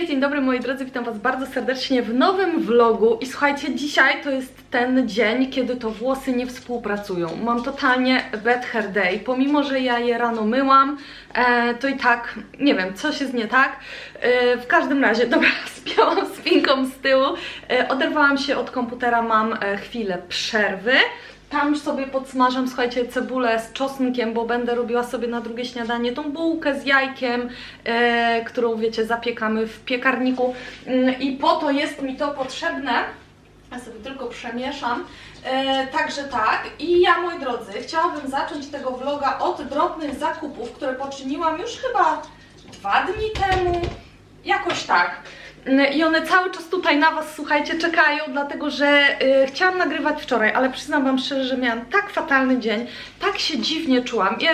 Cześć, dzień dobry moi drodzy, witam was bardzo serdecznie w nowym vlogu i słuchajcie, dzisiaj to jest ten dzień, kiedy to włosy nie współpracują. Mam totalnie bad hair day, pomimo, że ja je rano myłam, e, to i tak, nie wiem, coś jest nie tak. E, w każdym razie, dobra, spięłam spinką z tyłu, e, oderwałam się od komputera, mam e, chwilę przerwy. Tam sobie podsmażam, słuchajcie, cebulę z czosnkiem, bo będę robiła sobie na drugie śniadanie tą bułkę z jajkiem, e, którą, wiecie, zapiekamy w piekarniku. Mm, I po to jest mi to potrzebne. Ja sobie tylko przemieszam. E, także tak. I ja, moi drodzy, chciałabym zacząć tego vloga od drobnych zakupów, które poczyniłam już chyba dwa dni temu. Jakoś tak. Mm, I one cały czas tutaj na Was, słuchajcie, czekają, dlatego że y, chciałam nagrywać wczoraj, ale przyznam Wam szczerze, że miałam tak fatalny dzień, tak się dziwnie czułam. Ja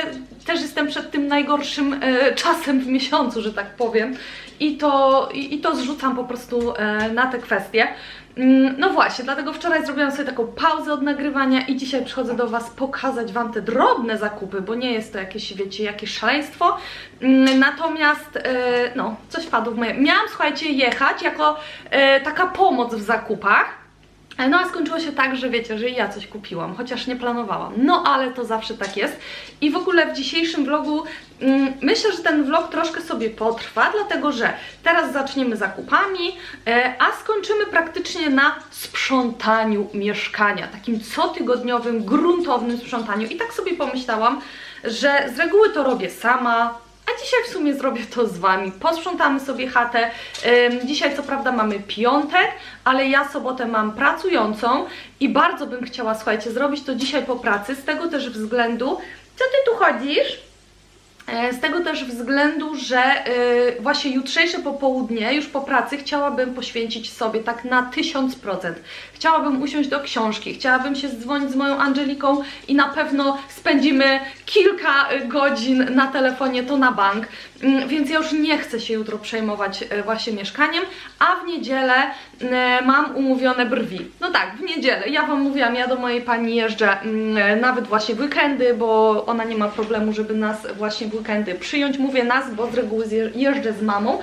też jestem przed tym najgorszym y, czasem w miesiącu, że tak powiem. I to, i, i to zrzucam po prostu y, na te kwestie. Mm, No właśnie, dlatego wczoraj zrobiłam sobie taką pauzę od nagrywania i dzisiaj przychodzę do Was pokazać Wam te drobne zakupy, bo nie jest to jakieś, wiecie, jakieś szaleństwo. Mm, Natomiast, e, no, coś wpadło w moje... Miałam, słuchajcie, jechać jako e, taka pomoc w zakupach, no a skończyło się tak, że wiecie, że ja coś kupiłam, chociaż nie planowałam. No ale to zawsze tak jest. I w ogóle w dzisiejszym vlogu mm, myślę, że ten vlog troszkę sobie potrwa, dlatego że teraz zaczniemy zakupami, e, a skończymy praktycznie na sprzątaniu mieszkania, takim cotygodniowym, gruntownym sprzątaniu. I tak sobie pomyślałam, że z reguły to robię sama, a dzisiaj w sumie zrobię to z Wami. Posprzątamy sobie chatę. Dzisiaj co prawda mamy piątek, ale ja sobotę mam pracującą i bardzo bym chciała, słuchajcie, zrobić to dzisiaj po pracy, z tego też względu, co Ty tu chodzisz? E, Z tego też względu, że y, właśnie jutrzejsze popołudnie, już po pracy, chciałabym poświęcić sobie tak na 1000%. Chciałabym usiąść do książki, chciałabym się dzwonić z moją Angeliką i na pewno spędzimy kilka y, godzin na telefonie, to na bank. Mm, Więc ja już nie chcę się jutro przejmować y, właśnie mieszkaniem, a w niedzielę y, mam umówione brwi. No tak, w niedzielę. Ja Wam mówiłam, ja do mojej pani jeżdżę mm, nawet właśnie w weekendy, bo ona nie ma problemu, żeby nas właśnie w weekendy przyjąć. Mówię nas, bo z reguły jeżdżę z mamą.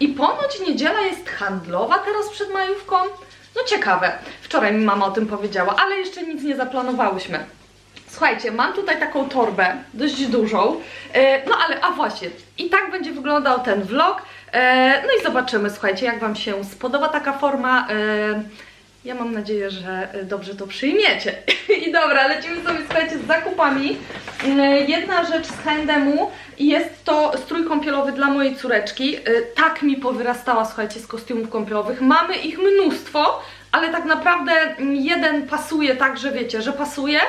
I ponoć niedziela jest handlowa teraz przed majówką. No ciekawe. Wczoraj mi mama o tym powiedziała, ale jeszcze nic nie zaplanowałyśmy. Słuchajcie, mam tutaj taką torbę, dość dużą, e, no ale, a właśnie, i tak będzie wyglądał ten vlog, e, no i zobaczymy, słuchajcie, jak Wam się spodoba taka forma, e, ja mam nadzieję, że e, dobrze to przyjmiecie. I dobra, lecimy sobie, słuchajcie, z zakupami. E, Jedna rzecz z H&M-u jest to strój kąpielowy dla mojej córeczki, E, tak mi powyrastała, słuchajcie, z kostiumów kąpielowych, mamy ich mnóstwo, ale tak naprawdę mm, jeden pasuje tak, że wiecie, że pasuje,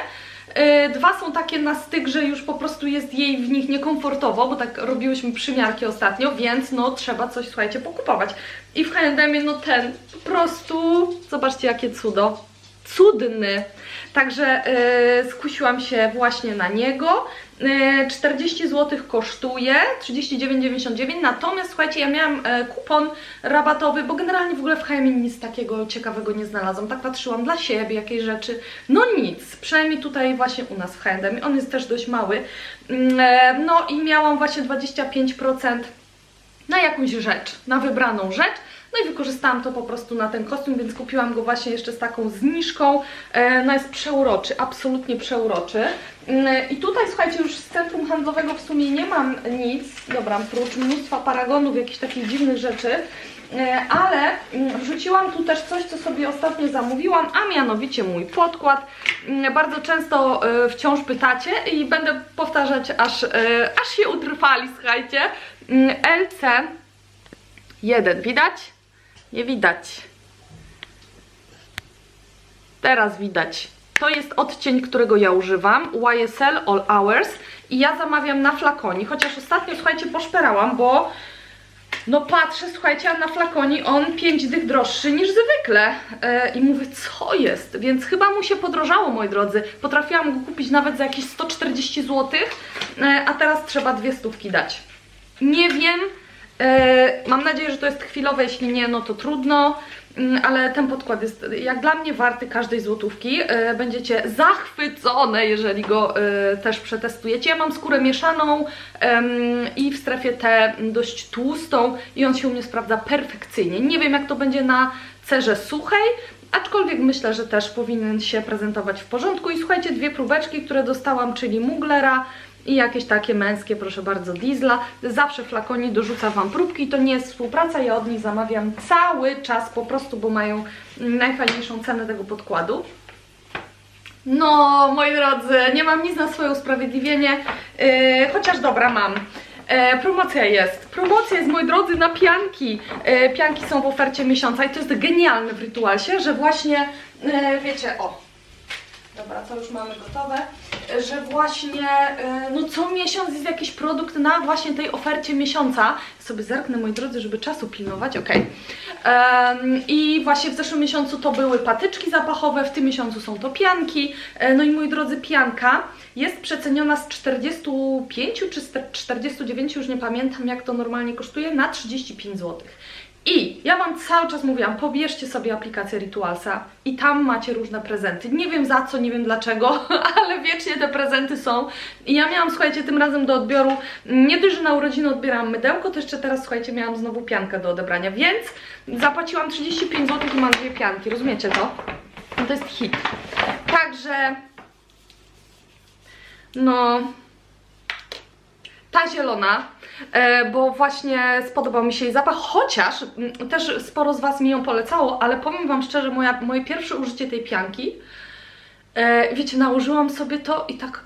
Dwa są takie na styk, że już po prostu jest jej w nich niekomfortowo, bo tak robiłyśmy przymiarki ostatnio, więc no trzeba coś, słuchajcie, pokupować. I w H&M no ten po prostu, zobaczcie jakie cudo, cudny. Także yy, skusiłam się właśnie na niego. Yy, 40 zł kosztuje, 39,99. Natomiast słuchajcie, ja miałam e, kupon rabatowy, bo generalnie w ogóle w H&M nic takiego ciekawego nie znalazłam. Tak patrzyłam dla siebie, jakieś rzeczy. No nic, przynajmniej tutaj właśnie u nas w H&M. On jest też dość mały. E, No i miałam właśnie 25% na jakąś rzecz, na wybraną rzecz. No i wykorzystałam to po prostu na ten kostium, więc kupiłam go właśnie jeszcze z taką zniżką. E, No jest przeuroczy, absolutnie przeuroczy. Mm, I tutaj słuchajcie, już z centrum handlowego w sumie nie mam nic, dobra, prócz mnóstwa paragonów, jakichś takich dziwnych rzeczy. E, Ale mm, wrzuciłam tu też coś, co sobie ostatnio zamówiłam, a mianowicie mój podkład. Mm, Bardzo często e, wciąż pytacie i będę powtarzać, aż, e, aż się utrwali, słuchajcie. Mm, LC 1, widać? Nie widać. Teraz widać. To jest odcień, którego ja używam, YSL All Hours i ja zamawiam na flakonie, chociaż ostatnio, słuchajcie, poszperałam, bo no patrzę, słuchajcie, a na flakonie on 5 dych droższy niż zwykle. E, I mówię, co jest? Więc chyba mu się podrożało, moi drodzy. Potrafiłam go kupić nawet za jakieś 140 zł, e, a teraz trzeba dwie stówki dać. Nie wiem, mam nadzieję, że to jest chwilowe, jeśli nie, no to trudno. Mm, Ale ten podkład jest jak dla mnie warty każdej złotówki. E, Będziecie zachwycone, jeżeli go e, też przetestujecie. Ja mam skórę mieszaną i w strefie T dość tłustą i on się u mnie sprawdza perfekcyjnie. Nie wiem jak to będzie na cerze suchej, aczkolwiek myślę, że też powinien się prezentować w porządku. I słuchajcie, dwie próbeczki, które dostałam, czyli Muglera i jakieś takie męskie, proszę bardzo, Diesla. Zawsze flakoni dorzuca Wam próbki, to nie jest współpraca, ja od nich zamawiam cały czas po prostu, bo mają najfajniejszą cenę tego podkładu. No, moi drodzy, nie mam nic na swoje usprawiedliwienie, yy, chociaż dobra, mam. E, promocja jest. Promocja jest, moi drodzy, na pianki. E, pianki są w ofercie miesiąca i to jest genialne w Ritualsie, że właśnie, e, wiecie, o, Dobra, to już mamy gotowe, że właśnie e, no co miesiąc jest jakiś produkt na właśnie tej ofercie miesiąca. Sobie zerknę, moi drodzy, żeby czasu pilnować, ok. I właśnie w zeszłym miesiącu to były patyczki zapachowe, w tym miesiącu są to pianki. E, No i moi drodzy, pianka jest przeceniona z 45 czy z 49, już nie pamiętam jak to normalnie kosztuje, na 35 zł. I ja Wam cały czas mówiłam, pobierzcie sobie aplikację Ritualsa i tam macie różne prezenty. Nie wiem za co, nie wiem dlaczego, ale wiecznie te prezenty są. I ja miałam, słuchajcie, tym razem do odbioru, nie że na urodziny odbierałam mydełko, to jeszcze teraz, słuchajcie, miałam znowu piankę do odebrania, więc zapłaciłam 35 zł i mam dwie pianki, rozumiecie to? No to jest hit. Także, no, ta zielona, bo właśnie spodobał mi się jej zapach, chociaż mm, też sporo z Was mi ją polecało, ale powiem Wam szczerze, moja, moje pierwsze użycie tej pianki, e, wiecie, nałożyłam sobie to i tak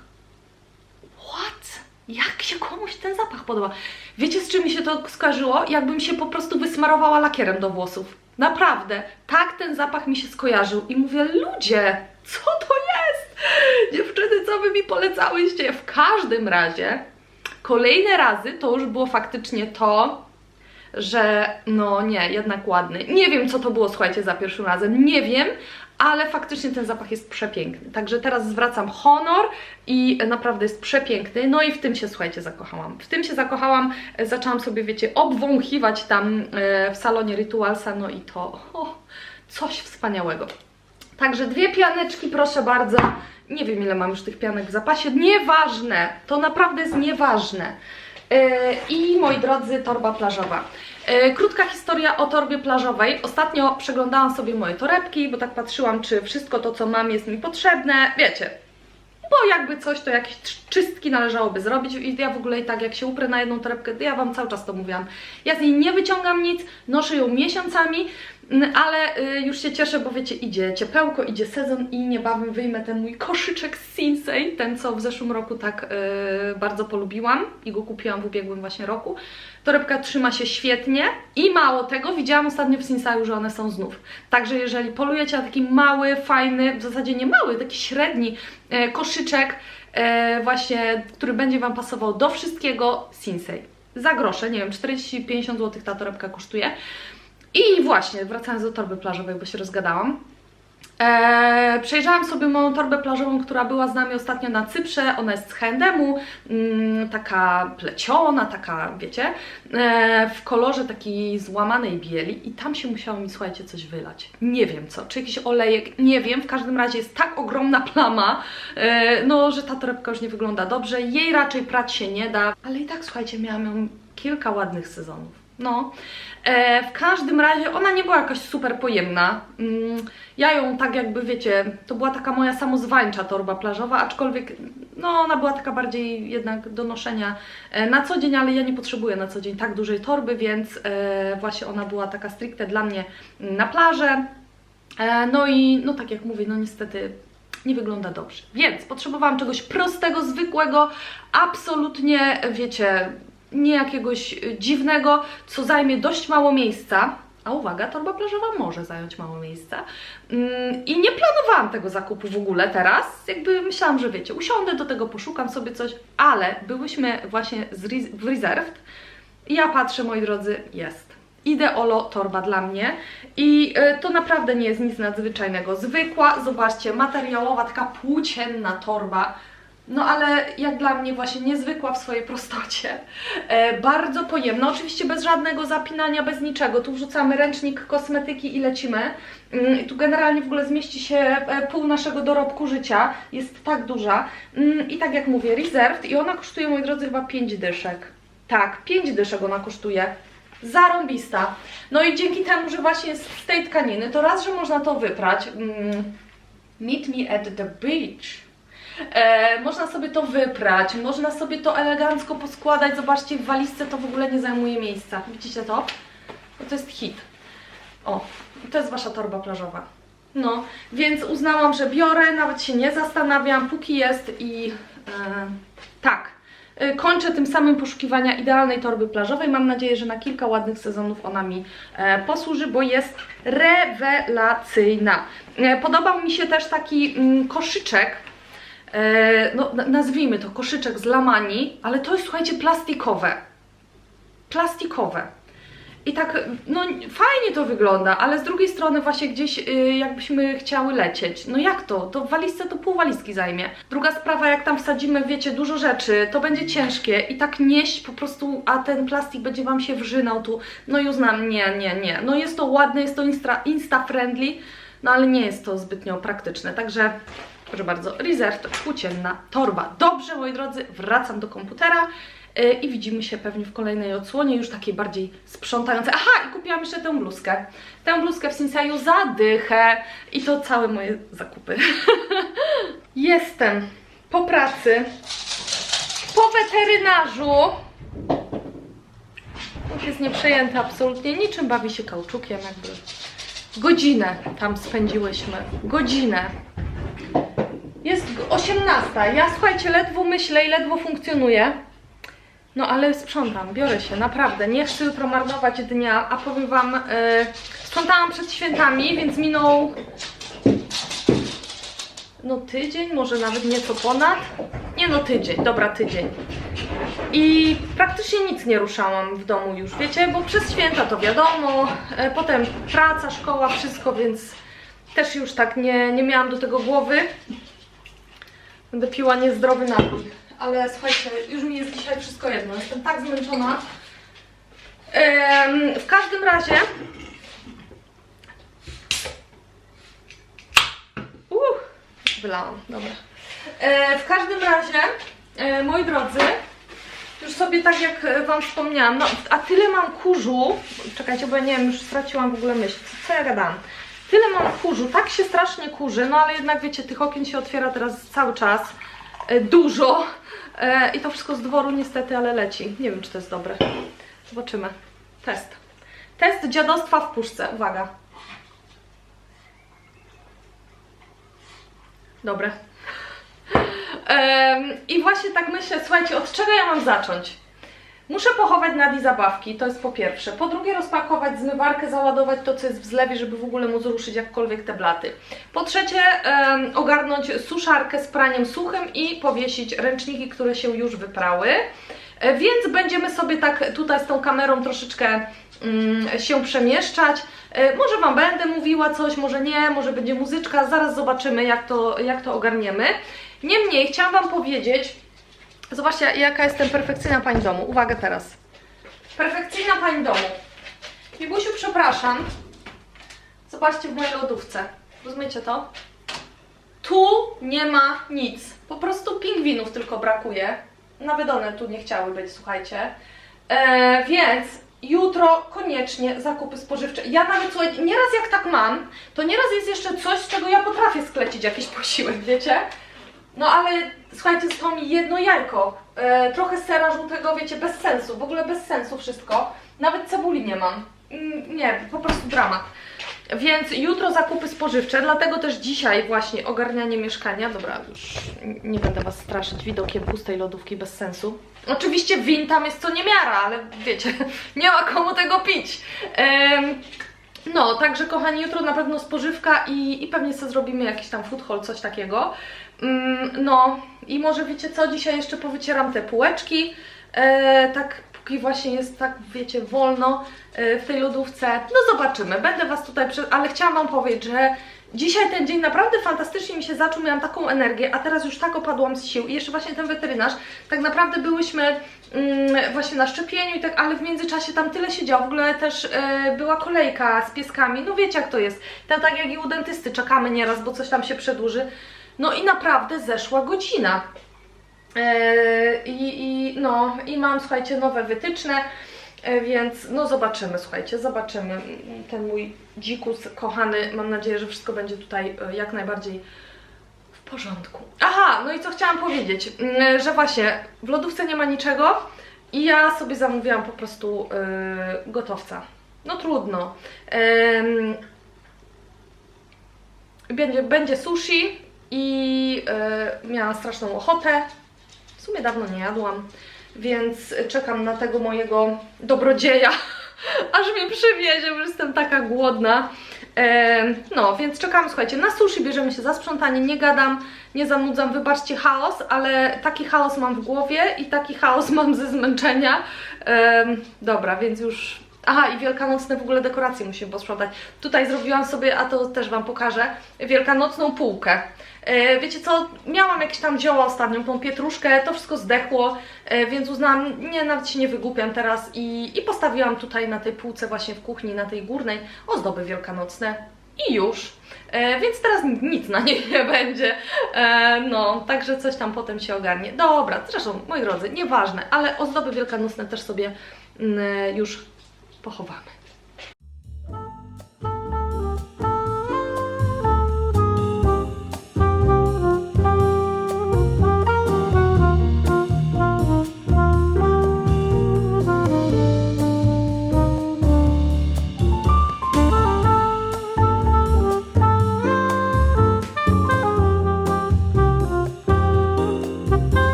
what? Jak się komuś ten zapach podoba? Wiecie, z czym mi się to skojarzyło? Jakbym się po prostu wysmarowała lakierem do włosów. Naprawdę, tak ten zapach mi się skojarzył i mówię, ludzie, co to jest? Dziewczyny, co wy mi polecałyście? W każdym razie, kolejne razy to już było faktycznie to, że no nie, jednak ładny. Nie wiem, co to było, słuchajcie, za pierwszym razem, nie wiem, ale faktycznie ten zapach jest przepiękny. Także teraz zwracam honor i naprawdę jest przepiękny. No i w tym się, słuchajcie, zakochałam. W tym się zakochałam, zaczęłam sobie, wiecie, obwąchiwać tam e, w salonie Ritualsa, no i to o, coś wspaniałego. Także dwie pianeczki, proszę bardzo. Nie wiem, ile mam już tych pianek w zapasie. Nieważne, to naprawdę jest nieważne. Yy, I moi drodzy, torba plażowa. Yy, Krótka historia o torbie plażowej. Ostatnio przeglądałam sobie moje torebki, bo tak patrzyłam, czy wszystko to, co mam, jest mi potrzebne. Wiecie, bo jakby coś, to jakieś czystki należałoby zrobić i ja w ogóle i tak jak się uprę na jedną torebkę, to ja Wam cały czas to mówiłam. Ja z niej nie wyciągam nic, noszę ją miesiącami, ale y, już się cieszę, bo wiecie, idzie ciepełko, idzie sezon i niebawem wyjmę ten mój koszyczek z Sinsei, ten co w zeszłym roku tak y, bardzo polubiłam i go kupiłam w ubiegłym właśnie roku. Torebka trzyma się świetnie i mało tego, widziałam ostatnio w Sinsaju, że one są znów. Także jeżeli polujecie na taki mały, fajny, w zasadzie nie mały, taki średni e, koszyczek, e, właśnie, który będzie Wam pasował do wszystkiego, Sinsei. Za grosze, nie wiem, 40-50 zł ta torebka kosztuje. I właśnie, wracając do torby plażowej, bo się rozgadałam. Eee, przejrzałam sobie moją torbę plażową, która była z nami ostatnio na Cyprze. Ona jest z H&M-u, mm, taka pleciona, taka, wiecie, e, w kolorze takiej złamanej bieli i tam się musiało mi, słuchajcie, coś wylać. Nie wiem co, czy jakiś olejek, nie wiem, w każdym razie jest tak ogromna plama, e, no, że ta torebka już nie wygląda dobrze. Jej raczej prać się nie da, ale i tak, słuchajcie, miałam ją kilka ładnych sezonów. No, e, w każdym razie ona nie była jakaś super pojemna. Mm, ja ją tak jakby, wiecie, to była taka moja samozwańcza torba plażowa, aczkolwiek no ona była taka bardziej jednak do noszenia e, na co dzień, ale ja nie potrzebuję na co dzień tak dużej torby, więc e, właśnie ona była taka stricte dla mnie na plażę. E, no i no tak jak mówię, no niestety nie wygląda dobrze. Więc potrzebowałam czegoś prostego, zwykłego, absolutnie, wiecie, nie jakiegoś y, dziwnego, co zajmie dość mało miejsca. A uwaga, torba plażowa może zająć mało miejsca. Mm, I nie planowałam tego zakupu w ogóle teraz. Jakby myślałam, że wiecie, usiądę do tego, poszukam sobie coś, ale byłyśmy właśnie w Reserved i ja patrzę, moi drodzy, jest. Ideolo torba dla mnie i y, to naprawdę nie jest nic nadzwyczajnego. Zwykła, zobaczcie, materiałowa, taka płócienna torba. No ale jak dla mnie właśnie niezwykła w swojej prostocie. E, bardzo pojemna, oczywiście bez żadnego zapinania, bez niczego. Tu wrzucamy ręcznik, kosmetyki i lecimy. Mm, tu generalnie w ogóle zmieści się e, pół naszego dorobku życia. Jest tak duża. Mm, I tak jak mówię, Reserved i ona kosztuje, moi drodzy, chyba 5 dyszek. Tak, 5 dyszek ona kosztuje. Zarąbista. No i dzięki temu, że właśnie jest z tej tkaniny, to raz, że można to wyprać. Mm, meet me at the beach. E, można sobie to wyprać, można sobie to elegancko poskładać. Zobaczcie, w walizce to w ogóle nie zajmuje miejsca. Widzicie to? No to jest hit. O, to jest wasza torba plażowa. No, więc uznałam, że biorę, nawet się nie zastanawiam, póki jest i e, tak. E, Kończę tym samym poszukiwania idealnej torby plażowej. Mam nadzieję, że na kilka ładnych sezonów ona mi e, posłuży, bo jest rewelacyjna. E, podobał mi się też taki mm, koszyczek, no na- nazwijmy to koszyczek z lamani, ale to jest słuchajcie plastikowe. Plastikowe. I tak, no fajnie to wygląda, ale z drugiej strony właśnie gdzieś y, jakbyśmy chciały lecieć. No jak to? To w walizce to pół walizki zajmie. Druga sprawa, jak tam wsadzimy, wiecie, dużo rzeczy, to będzie ciężkie i tak nieść po prostu, a ten plastik będzie Wam się wrzynał tu. No i uznam, nie, nie, nie. No jest to ładne, jest to insta- insta-friendly, no ale nie jest to zbytnio praktyczne, także proszę bardzo, Reserved, płócienna torba. Dobrze, moi drodzy, wracam do komputera. Yy, I widzimy się pewnie w kolejnej odsłonie, już takiej bardziej sprzątającej. Aha, i kupiłam jeszcze tę bluzkę. Tę bluzkę w Sinsaju za dychę. I to całe moje zakupy. Jestem po pracy, po weterynarzu. Już jest nieprzejęty absolutnie niczym, bawi się kauczukiem jakby. Godzinę tam spędziłyśmy. Godzinę. Jest 18. Ja słuchajcie, ledwo myślę i ledwo funkcjonuję. No ale sprzątam, biorę się, naprawdę. Nie chcę jutro marnować dnia, a powiem Wam, yy, sprzątałam przed świętami, więc minął no tydzień, może nawet nieco ponad. Nie no tydzień, dobra tydzień. I praktycznie nic nie ruszałam w domu już, wiecie, bo przez święta to wiadomo, e, potem praca, szkoła, wszystko, więc też już tak nie, nie miałam do tego głowy. Będę piła niezdrowy napój. Ale słuchajcie, już mi jest dzisiaj wszystko jedno. Jestem tak zmęczona. W każdym razie. Uff, wylałam, dobra. E, w każdym razie, e, moi drodzy, już sobie tak jak Wam wspomniałam, no a tyle mam kurzu. Czekajcie, bo ja nie wiem, już straciłam w ogóle myśl. Co, co ja gadałam? Tyle mam kurzu, tak się strasznie kurzy, no ale jednak wiecie, tych okien się otwiera teraz cały czas. E, dużo. E, I to wszystko z dworu niestety, ale leci. Nie wiem, czy to jest dobre. Zobaczymy. Test. Test dziadostwa w puszce. Uwaga. Dobre. I właśnie tak myślę, słuchajcie, od czego ja mam zacząć? Muszę pochować Nadi zabawki, to jest po pierwsze. Po drugie rozpakować zmywarkę, załadować to, co jest w zlewie, żeby w ogóle móc ruszyć jakkolwiek te blaty. Po trzecie em, ogarnąć suszarkę z praniem suchym i powiesić ręczniki, które się już wyprały. E, Więc będziemy sobie tak tutaj z tą kamerą troszeczkę mm, się przemieszczać. E, Może Wam będę mówiła coś, może nie, może będzie muzyczka, zaraz zobaczymy jak to, jak to ogarniemy. Niemniej chciałam Wam powiedzieć, zobaczcie jaka jestem perfekcyjna Pani domu. Uwaga teraz. Perfekcyjna Pani domu. Migusiu, przepraszam. Zobaczcie w mojej lodówce. Rozumiecie to? Tu nie ma nic. Po prostu pingwinów tylko brakuje. Nawet one tu nie chciały być, słuchajcie. E, więc jutro koniecznie zakupy spożywcze. Ja nawet, słuchajcie, nieraz jak tak mam, to nieraz jest jeszcze coś, z czego ja potrafię sklecić jakiś posiłek, wiecie? No ale słuchajcie, zostało mi jedno jajko, e, trochę sera żółtego, wiecie, bez sensu, w ogóle bez sensu wszystko. Nawet cebuli nie mam. Mm, Nie, po prostu dramat. Więc jutro zakupy spożywcze, dlatego też dzisiaj właśnie ogarnianie mieszkania. Dobra, już nie będę Was straszyć widokiem pustej lodówki bez sensu. Oczywiście win tam jest co niemiara, ale wiecie, nie ma komu tego pić. No, także kochani, jutro na pewno spożywka i, i pewnie sobie zrobimy jakiś tam food haul, coś takiego. Mm, no i może wiecie co, dzisiaj jeszcze powycieram te półeczki, e, tak póki właśnie jest tak, wiecie, wolno e, w tej lodówce. No zobaczymy, będę Was tutaj, prze... ale chciałam Wam powiedzieć, że Dzisiaj ten dzień naprawdę fantastycznie mi się zaczął, miałam taką energię, a teraz już tak opadłam z sił. I jeszcze właśnie ten weterynarz, tak naprawdę byłyśmy mm, właśnie na szczepieniu i tak, ale w międzyczasie tam tyle się działo. W ogóle też e, była kolejka z pieskami, no wiecie jak to jest. To tak jak i u dentysty, czekamy nieraz, bo coś tam się przedłuży. No i naprawdę zeszła godzina. E, I, i, no, I mam, słuchajcie, nowe wytyczne, e, więc no zobaczymy, słuchajcie, zobaczymy. Ten mój dzikus kochany, mam nadzieję, że wszystko będzie tutaj e, jak najbardziej w porządku. Aha, no i co chciałam powiedzieć, mm, że właśnie w lodówce nie ma niczego i ja sobie zamówiłam po prostu e, gotowca. No trudno. Em, będzie, będzie sushi i e, miałam straszną ochotę. W sumie dawno nie jadłam, więc czekam na tego mojego dobrodzieja, aż mi przywiezie, bo jestem taka głodna. E, no, więc czekam, słuchajcie, na sushi bierzemy się za sprzątanie, nie gadam, nie zanudzam, wybaczcie chaos, ale taki chaos mam w głowie i taki chaos mam ze zmęczenia. E, dobra, więc już Aha, i wielkanocne w ogóle dekoracje musimy posprzątać. Tutaj zrobiłam sobie, a to też Wam pokażę, wielkanocną półkę. E, wiecie co, miałam jakieś tam zioła ostatnio, tą pietruszkę, to wszystko zdechło, e, więc uznałam, nie, nawet się nie wygłupiam teraz i, i postawiłam tutaj na tej półce właśnie w kuchni, na tej górnej, ozdoby wielkanocne i już. E, więc teraz nic na niej nie będzie. No, także coś tam potem się ogarnie. Dobra, zresztą, moi drodzy, nieważne, ale ozdoby wielkanocne też sobie mm, już pochowamy.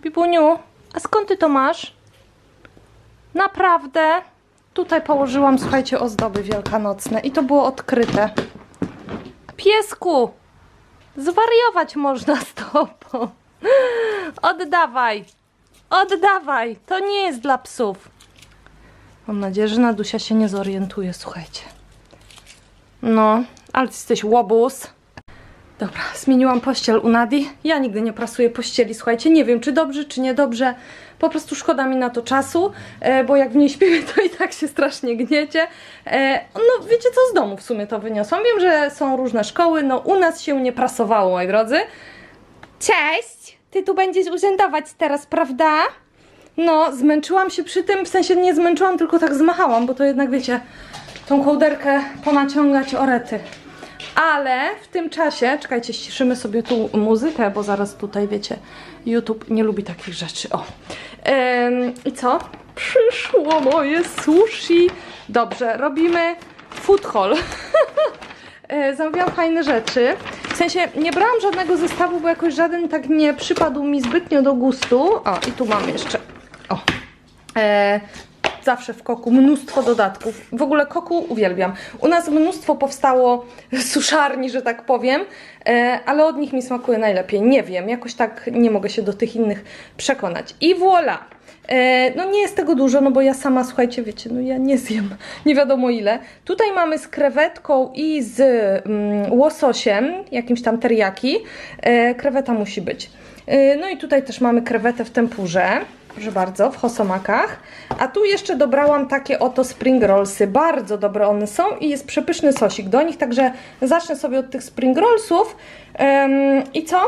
Bibuniu, a skąd ty to masz? Naprawdę? Tutaj położyłam, słuchajcie, ozdoby wielkanocne i to było odkryte. Piesku! Zwariować można z tobą. Oddawaj! Oddawaj! To nie jest dla psów. Mam nadzieję, że Nadusia się nie zorientuje, słuchajcie. No, ale ty jesteś łobuz. Dobra, zmieniłam pościel u Nadi. Ja nigdy nie prasuję pościeli, słuchajcie, nie wiem czy dobrze, czy niedobrze. Po prostu szkoda mi na to czasu, e, bo jak w niej śpimy, to i tak się strasznie gniecie. E, no wiecie co, z domu w sumie to wyniosłam. Wiem, że są różne szkoły, no u nas się nie prasowało, moi drodzy. Cześć! Ty tu będziesz urzędować teraz, prawda? No, zmęczyłam się przy tym, w sensie nie zmęczyłam, tylko tak zmachałam, bo to jednak wiecie, tą kołderkę ponaciągać orety. Ale w tym czasie, czekajcie, ściszymy sobie tu muzykę, bo zaraz tutaj, wiecie, YouTube nie lubi takich rzeczy. O. Ym, I co? Przyszło moje sushi. Dobrze, robimy food haul. E, Zamówiłam fajne rzeczy. W sensie nie brałam żadnego zestawu, bo jakoś żaden tak nie przypadł mi zbytnio do gustu. O, i tu mam jeszcze. O. E, zawsze w koku mnóstwo dodatków. W ogóle koku uwielbiam. U nas mnóstwo powstało suszarni, że tak powiem, e, ale od nich mi smakuje najlepiej. Nie wiem, jakoś tak nie mogę się do tych innych przekonać. I voilà! E, No nie jest tego dużo, no bo ja sama, słuchajcie, wiecie, no ja nie zjem nie wiadomo ile. Tutaj mamy z krewetką i z mm, łososiem, jakimś tam teriyaki. E, kreweta musi być. E, No i tutaj też mamy krewetę w tempurze. Proszę bardzo, w hosomakach. A tu jeszcze dobrałam takie oto spring rollsy. Bardzo dobre one są i jest przepyszny sosik do nich, także zacznę sobie od tych spring rollsów. I co?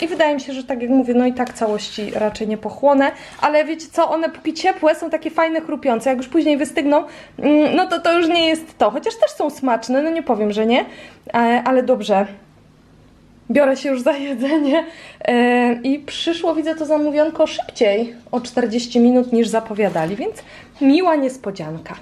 I wydaje mi się, że tak jak mówię, no i tak całości raczej nie pochłonę, ale wiecie co, one póki ciepłe są takie fajne, chrupiące, jak już później wystygną, mm, no to to już nie jest to, chociaż też są smaczne, no nie powiem, że nie, e, ale dobrze. Biorę się już za jedzenie e, i przyszło, widzę to zamówionko szybciej, o 40 minut niż zapowiadali, więc miła niespodzianka.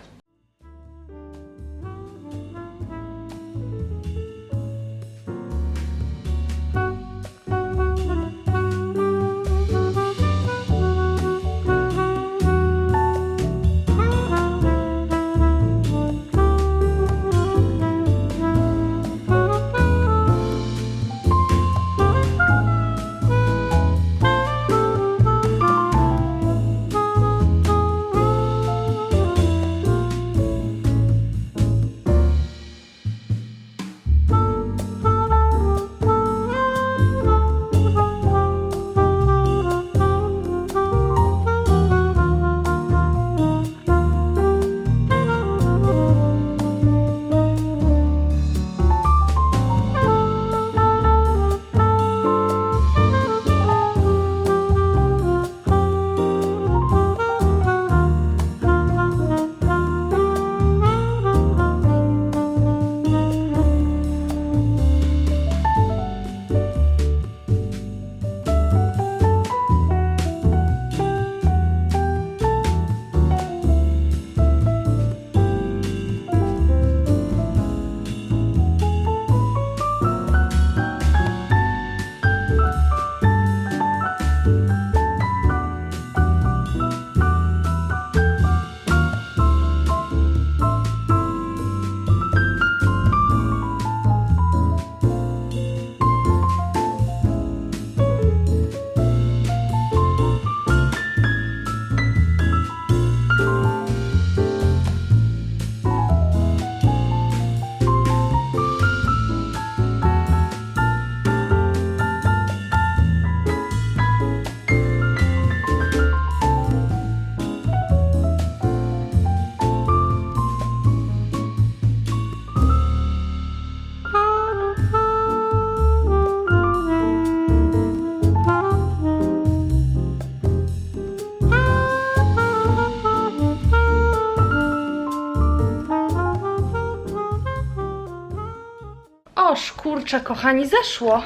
Kurczę, kochani, zeszło.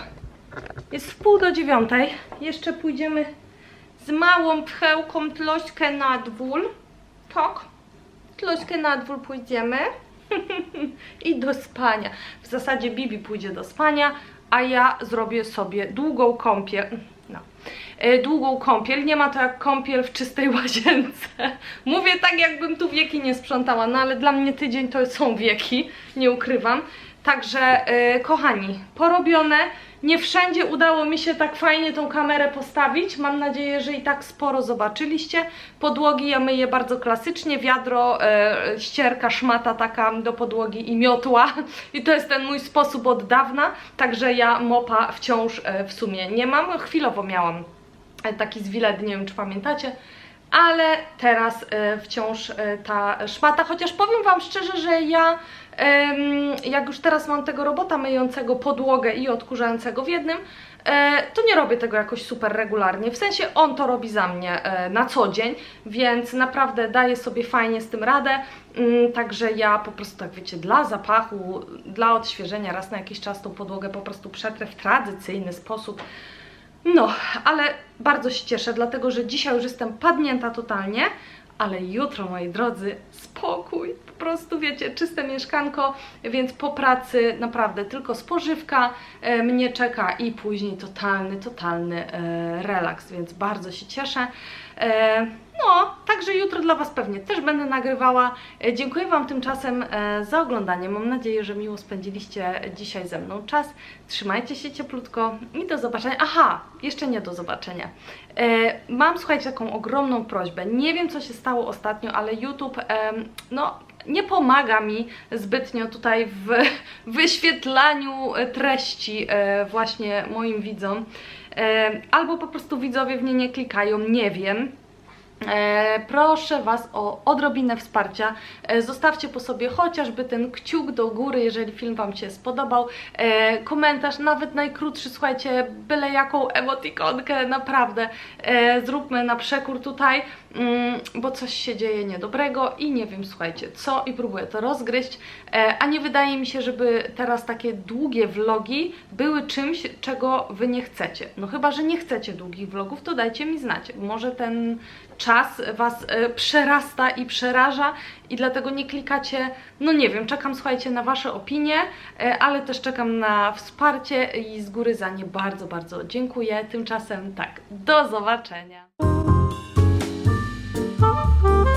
Jest w pół do dziewiątej. Jeszcze pójdziemy z małą pchełką tlośkę na dwór. Tak. Tlośkę na dwór pójdziemy. I do spania. W zasadzie Bibi pójdzie do spania, a ja zrobię sobie długą kąpiel. No. E, Długą kąpiel. Nie ma to jak kąpiel w czystej łazience. Mówię tak, jakbym tu wieki nie sprzątała, no ale dla mnie tydzień to są wieki, nie ukrywam. Także, e, kochani, porobione. Nie wszędzie udało mi się tak fajnie tą kamerę postawić. Mam nadzieję, że i tak sporo zobaczyliście. Podłogi ja myję bardzo klasycznie. Wiadro, e, ścierka, szmata taka do podłogi i miotła. I to jest ten mój sposób od dawna. Także ja mopa wciąż e, w sumie nie mam. Chwilowo miałam taki zwilec, nie wiem czy pamiętacie. Ale teraz wciąż ta szmata, chociaż powiem Wam szczerze, że ja jak już teraz mam tego robota myjącego podłogę i odkurzającego w jednym, e, to nie robię tego jakoś super regularnie. W sensie on to robi za mnie e, na co dzień, więc naprawdę daję sobie fajnie z tym radę. Mm, Także ja po prostu tak wiecie, dla zapachu, dla odświeżenia raz na jakiś czas tą podłogę po prostu przetrę w tradycyjny sposób. No, ale bardzo się cieszę, dlatego że dzisiaj już jestem padnięta totalnie, ale jutro, moi drodzy, spokój. Po prostu wiecie, czyste mieszkanko, więc po pracy naprawdę tylko spożywka e, mnie czeka i później totalny, totalny e, relaks, więc bardzo się cieszę. E, no, także jutro dla Was pewnie też będę nagrywała. E, Dziękuję Wam tymczasem e, za oglądanie. Mam nadzieję, że miło spędziliście dzisiaj ze mną czas. Trzymajcie się cieplutko i do zobaczenia. Aha, jeszcze nie do zobaczenia. E, Mam, słuchajcie, taką ogromną prośbę. Nie wiem, co się stało ostatnio, ale YouTube, no, nie pomaga mi zbytnio tutaj w wyświetlaniu treści właśnie moim widzom. Albo po prostu widzowie w nie nie klikają, nie wiem. E, proszę Was o odrobinę wsparcia. E, zostawcie po sobie chociażby ten kciuk do góry, jeżeli film Wam się spodobał. E, komentarz, nawet najkrótszy, słuchajcie, byle jaką emotikonkę, naprawdę. Zróbmy na przekór tutaj, bo coś się dzieje niedobrego i nie wiem, słuchajcie, co i próbuję to rozgryźć. E, a nie wydaje mi się, żeby teraz takie długie vlogi były czymś, czego Wy nie chcecie. No chyba, że nie chcecie długich vlogów, to dajcie mi znać. Może ten czas Was e, przerasta i przeraża i dlatego nie klikacie, no nie wiem, czekam słuchajcie na Wasze opinie, e, ale też czekam na wsparcie i z góry za nie bardzo, bardzo dziękuję. Tymczasem tak, do zobaczenia. Mm-hmm.